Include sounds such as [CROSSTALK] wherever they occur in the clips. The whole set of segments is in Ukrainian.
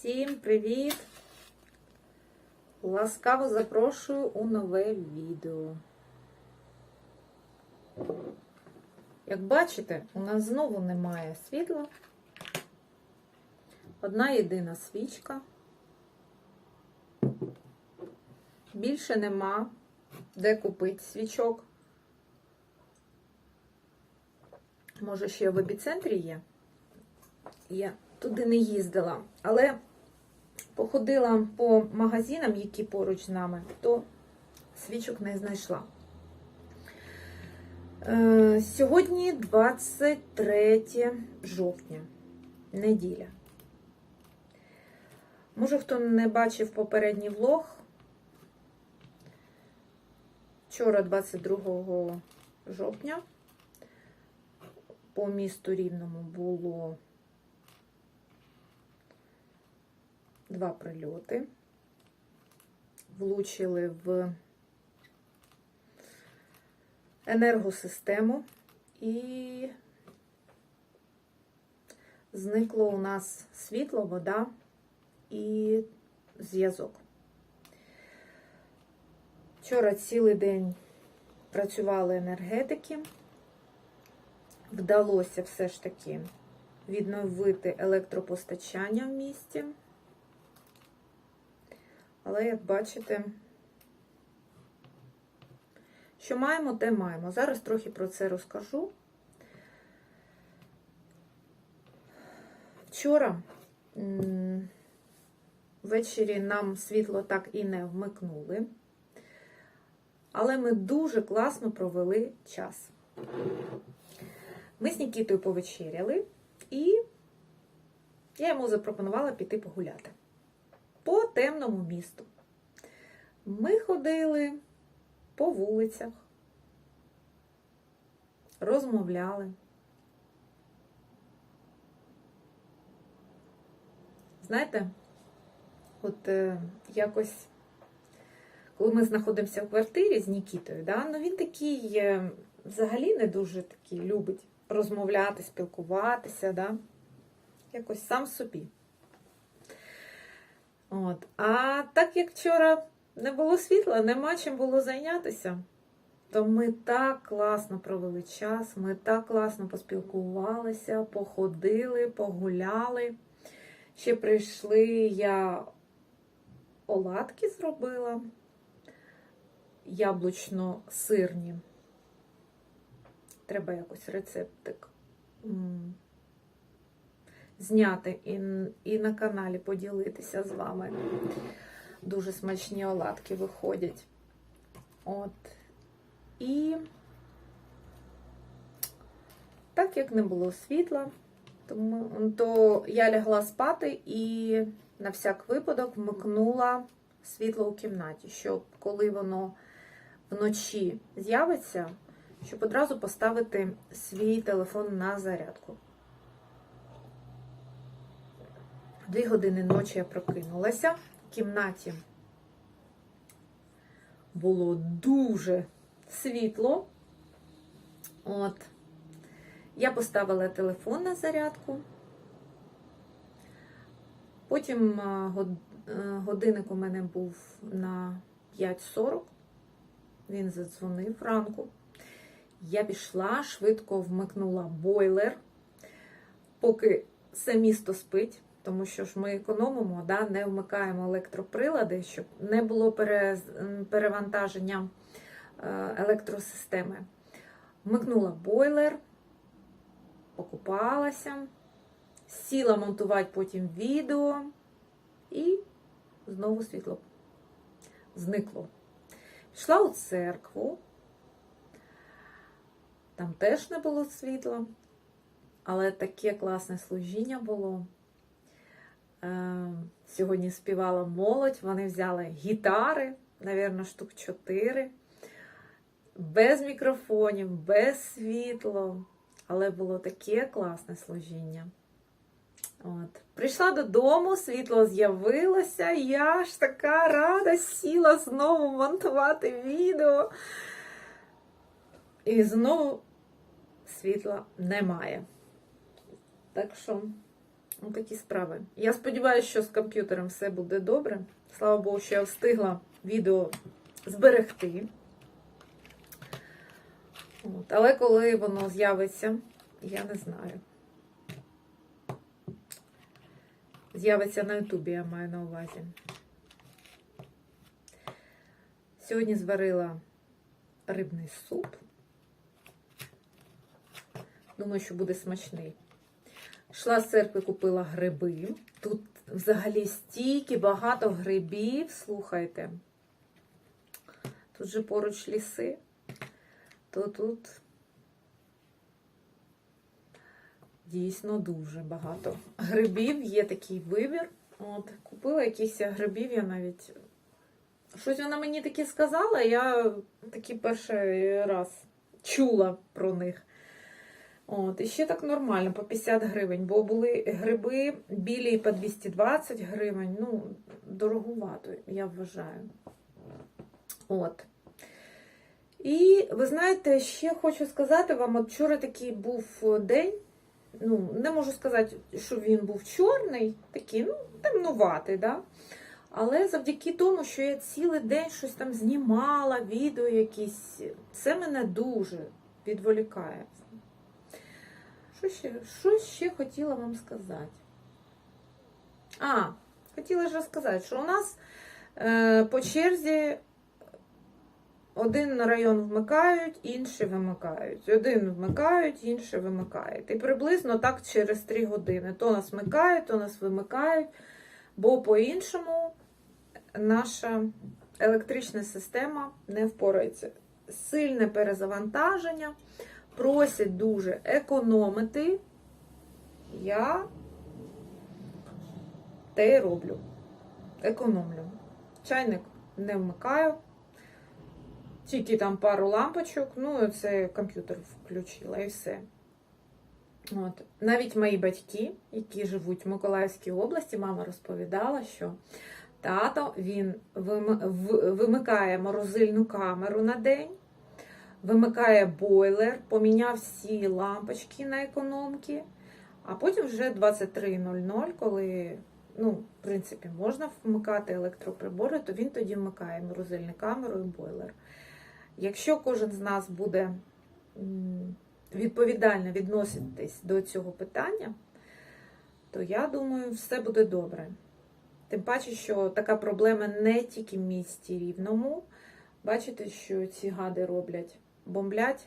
Всім привіт! Ласкаво запрошую у нове відео. Як бачите, у нас знову немає світла. Одна єдина свічка. Більше нема де купити свічок. Може, ще в епіцентрі є. Я туди не їздила, але походила по магазинам, які поруч з нами, то свічок не знайшла. Е, Сьогодні 23 жовтня, неділя. Може, хто не бачив попередній влог. Вчора, 22 жовтня, по місту Рівному було два прильоти. Влучили в енергосистему і зникло у нас світло, вода і зв'язок. Вчора цілий день працювали енергетики. Вдалося все ж таки відновити електропостачання в місті. Але, як бачите, що маємо, те маємо. Зараз трохи про це розкажу. Вчора ввечері нам світло так і не вмикнули, але ми дуже класно провели час. Ми з Нікітою повечеряли, і я йому запропонувала піти погуляти по темному місту. Ми ходили по вулицях, розмовляли. Знаєте, от е, якось, коли ми знаходимося в квартирі з Нікітою, да, ну він такий е, взагалі не дуже такий любить розмовляти, спілкуватися, да, якось сам собі. От. А так як вчора не було світла, нема чим було зайнятися, то ми так класно провели час, ми так класно поспілкувалися, походили, погуляли. Ще прийшли, я оладки зробила, яблучно-сирні. Треба якось рецептик зняти і, і на каналі поділитися з вами. Дуже смачні оладки виходять. От. І так як не було світла, тому, то я лягла спати і на всяк випадок вмикнула світло у кімнаті, щоб коли воно вночі з'явиться, щоб одразу поставити свій телефон на зарядку. Дві години ночі я прокинулася. В кімнаті було дуже світло. От. Я поставила телефон на зарядку. Потім годинник у мене був на 5.40. Він задзвонив ранку. Я пішла, швидко вмикнула бойлер, поки все місто спить тому що ж ми економимо, да, не вмикаємо електроприлади, щоб не було перевантаження е, електросистеми. Вмикнула бойлер, покупалася, сіла монтувати потім відео і знову світло зникло. Пішла у церкву, там теж не було світла, але таке класне служіння було. Е, сьогодні співала молодь, вони взяли гітари, навірно, штук 4, без мікрофонів, без світла. Але було таке класне служіння. От. Прийшла додому, світло з'явилося, я ж така рада сіла знову монтувати відео. І знову світла немає. Так що. Ось такі справи. Я сподіваюся, що з комп'ютером все буде добре. Слава Богу, що я встигла відео зберегти. От. Але коли воно з'явиться, я не знаю. З'явиться на Ютубі, я маю на увазі. Сьогодні зварила рибний суп. Думаю, що буде смачний. Йшла з церкви, купила гриби. Тут взагалі стільки багато грибів, слухайте. Тут же поруч ліси, то тут дійсно дуже багато грибів, є такий вибір. От, купила якісь грибів, я навіть. Щось вона мені таке сказала, я такий перший раз чула про них. От, і ще так нормально, по 50 гривень, бо були гриби білі по 220 гривень. Ну, дорогувато, я вважаю. От. І ви знаєте, ще хочу сказати вам, от вчора такий був день. Ну, не можу сказати, що він був чорний, такий, ну, темнуватий, да? Але завдяки тому, що я цілий день щось там знімала, відео якісь, це мене дуже відволікає. Що ще, що ще хотіла вам сказати? А, хотіла ж розказати, що у нас е, по черзі один район вмикають, інший вимикають. Один вмикають, інший вимикають. І приблизно так через 3 години. То нас вмикають, то нас вимикають, бо по-іншому наша електрична система не впорається. Сильне перезавантаження просять дуже економити, я те й роблю. Економлю. Чайник не вмикаю, тільки там пару лампочок, ну, це комп'ютер включила і все. От. Навіть мої батьки, які живуть в Миколаївській області, мама розповідала, що тато він вимикає морозильну камеру на день вимикає бойлер, поміняв всі лампочки на економки, а потім вже 23.00, коли, ну, в принципі, можна вмикати електроприбори, то він тоді вмикає морозильну камеру і бойлер. Якщо кожен з нас буде відповідально відноситись до цього питання, то я думаю, все буде добре. Тим паче, що така проблема не тільки в місті рівному. Бачите, що ці гади роблять бомблять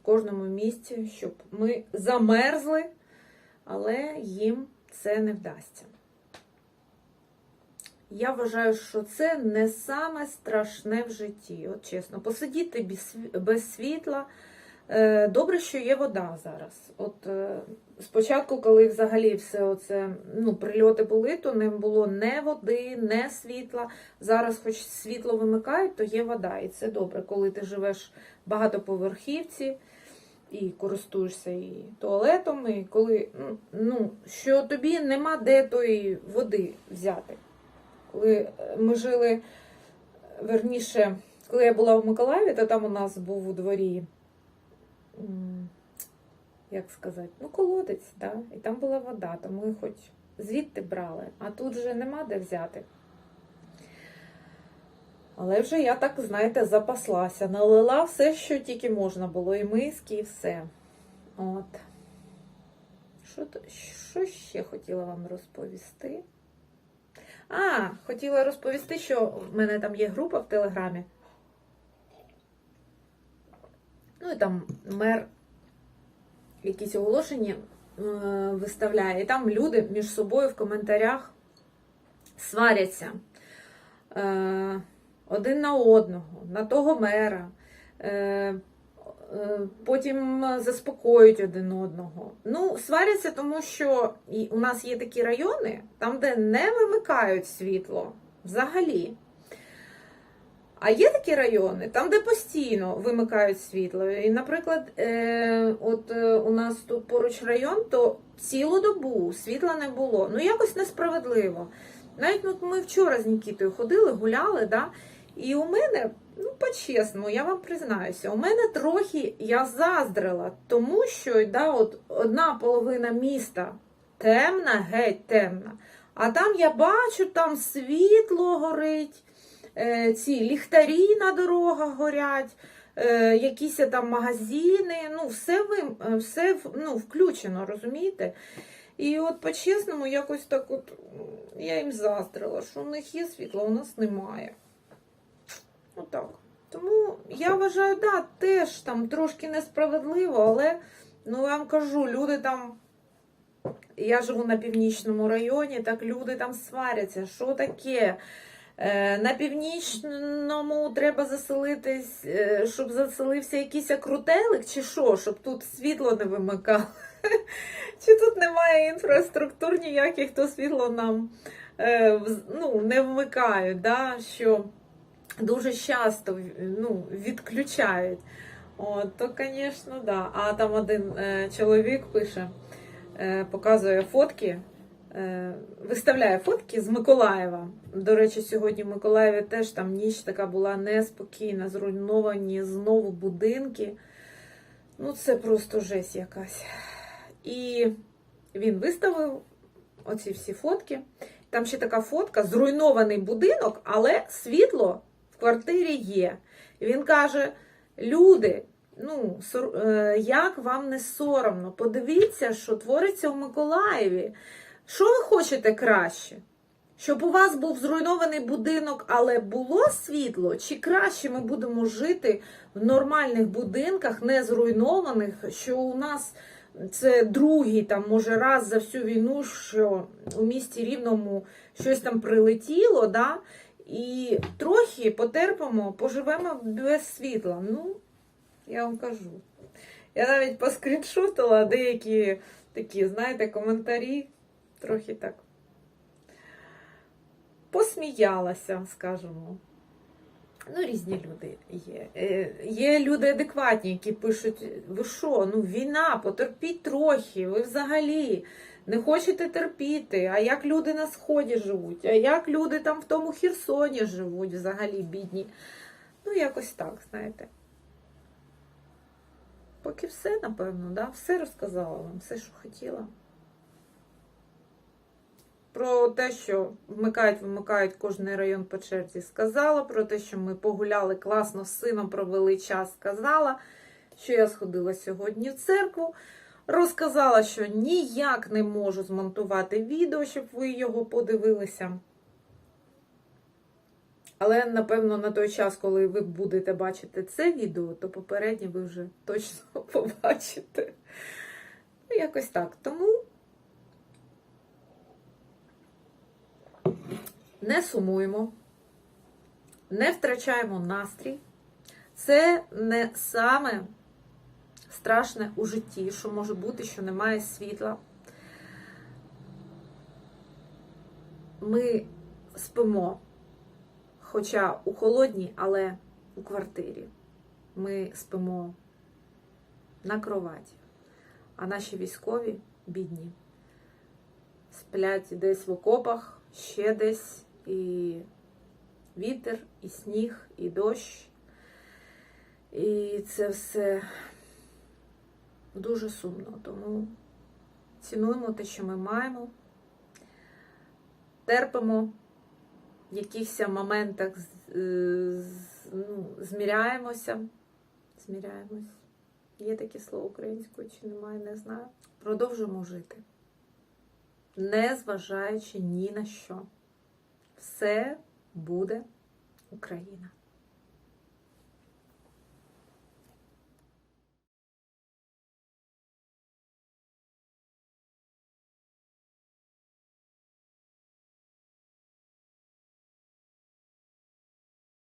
в кожному місці, щоб ми замерзли, але їм це не вдасться. Я вважаю, що це не саме страшне в житті. От чесно, посидіти без світла. Е, добре, що є вода зараз. От е, спочатку, коли взагалі все оце ну, прильоти були, то не було не води, не світла. Зараз, хоч світло вимикають, то є вода. І це добре, коли ти живеш в багатоповерхівці і користуєшся і туалетом, і коли ну, що тобі нема де тої води взяти. Коли е, ми жили верніше, коли я була в Миколаєві, то там у нас був у дворі як сказати, ну, колодець, да? і там була вода, то ми хоч звідти брали, а тут же нема де взяти. Але вже я так, знаєте, запаслася, налила все, що тільки можна було, і миски, і все. От. Що, що ще хотіла вам розповісти? А, хотіла розповісти, що в мене там є група в Телеграмі. Ну і там мер якісь оголошення е, виставляє, і там люди між собою в коментарях сваряться е, один на одного, на того мера. Е, потім заспокоюють один одного. Ну, сваряться, тому що у нас є такі райони, там, де не вимикають світло взагалі. А є такі райони, там, де постійно вимикають світло. І, наприклад, е, от е, у нас тут поруч район, то цілу добу світла не було. Ну, якось несправедливо. Навіть от ми вчора з Нікітою ходили, гуляли, да? і у мене, ну, по-чесному, я вам признаюся, у мене трохи я заздрила, тому що да, от одна половина міста темна, геть темна. А там я бачу, там світло горить, ці ліхтарі на дорогах горять, е, якісь там магазини. Ну, все, вим- е, все ну, включено, розумієте? І от по-чесному, якось так от я їм заздрила, що у них є світло, у нас немає. Отак. Тому я вважаю, да, теж там трошки несправедливо, але ну я вам кажу, люди там. Я живу на північному районі, так люди там сваряться. Що таке? Е, на північному треба заселитись, е, щоб заселився якийсь крутелик, чи що, щоб тут світло не вимикало. [LAUGHS] Чи тут немає інфраструктур ніяких, то світло нам е, ну, не вмикають, да? що дуже часто ну, відключають. От, то, звісно, да. А там один чоловік пише, показує фотки, виставляє фотки з Миколаєва. До речі, сьогодні в Миколаєві теж там ніч така була неспокійна, зруйновані знову будинки. Ну, це просто жесть якась. І він виставив оці всі фотки. Там ще така фотка: зруйнований будинок, але світло в квартирі є. Він каже: люди, ну, е, як вам не соромно? Подивіться, що твориться у Миколаєві. Що ви хочете краще? Щоб у вас був зруйнований будинок, але було світло, чи краще ми будемо жити в нормальних будинках, не зруйнованих, що у нас це другий, там, може, раз за всю війну, що у місті Рівному щось там прилетіло, да? і трохи потерпимо, поживемо без світла. Ну, я вам кажу. Я навіть поскріншотила деякі такі, знаєте, коментарі, трохи так. Посміялася, скажімо. Ну, різні люди є. Е, Є люди адекватні, які пишуть: ви що, ну війна, потерпіть трохи, ви взагалі не хочете терпіти. А як люди на сході живуть? А як люди там в тому Херсоні живуть, взагалі бідні? Ну, якось так, знаєте. Поки все, напевно, да? все розказала вам, все, що хотіла. Про те, що вмикають, вимикають кожний район по черзі, сказала. Про те, що ми погуляли класно з сином, провели час, сказала. Що я сходила сьогодні в церкву. Розказала, що ніяк не можу змонтувати відео, щоб ви його подивилися. Але, напевно, на той час, коли ви будете бачити це відео, то попереднє ви вже точно [LAUGHS] побачите. Ну, якось так. Тому. Не сумуємо, не втрачаємо настрій. Це не саме страшне у житті, що може бути, що немає світла. Ми спимо, хоча у холодній, але у квартирі. Ми спимо на кроваті, а наші військові бідні сплять десь в окопах, ще десь і вітер, і сніг, і дощ. І це все дуже сумно. Тому цінуємо те, що ми маємо, терпимо в якихось моментах, з- ну, зміряємося. Зміряємось. Є таке слово українською чи немає, не знаю. Продовжуємо жити не зважаючи ні на що. Все буде Україна.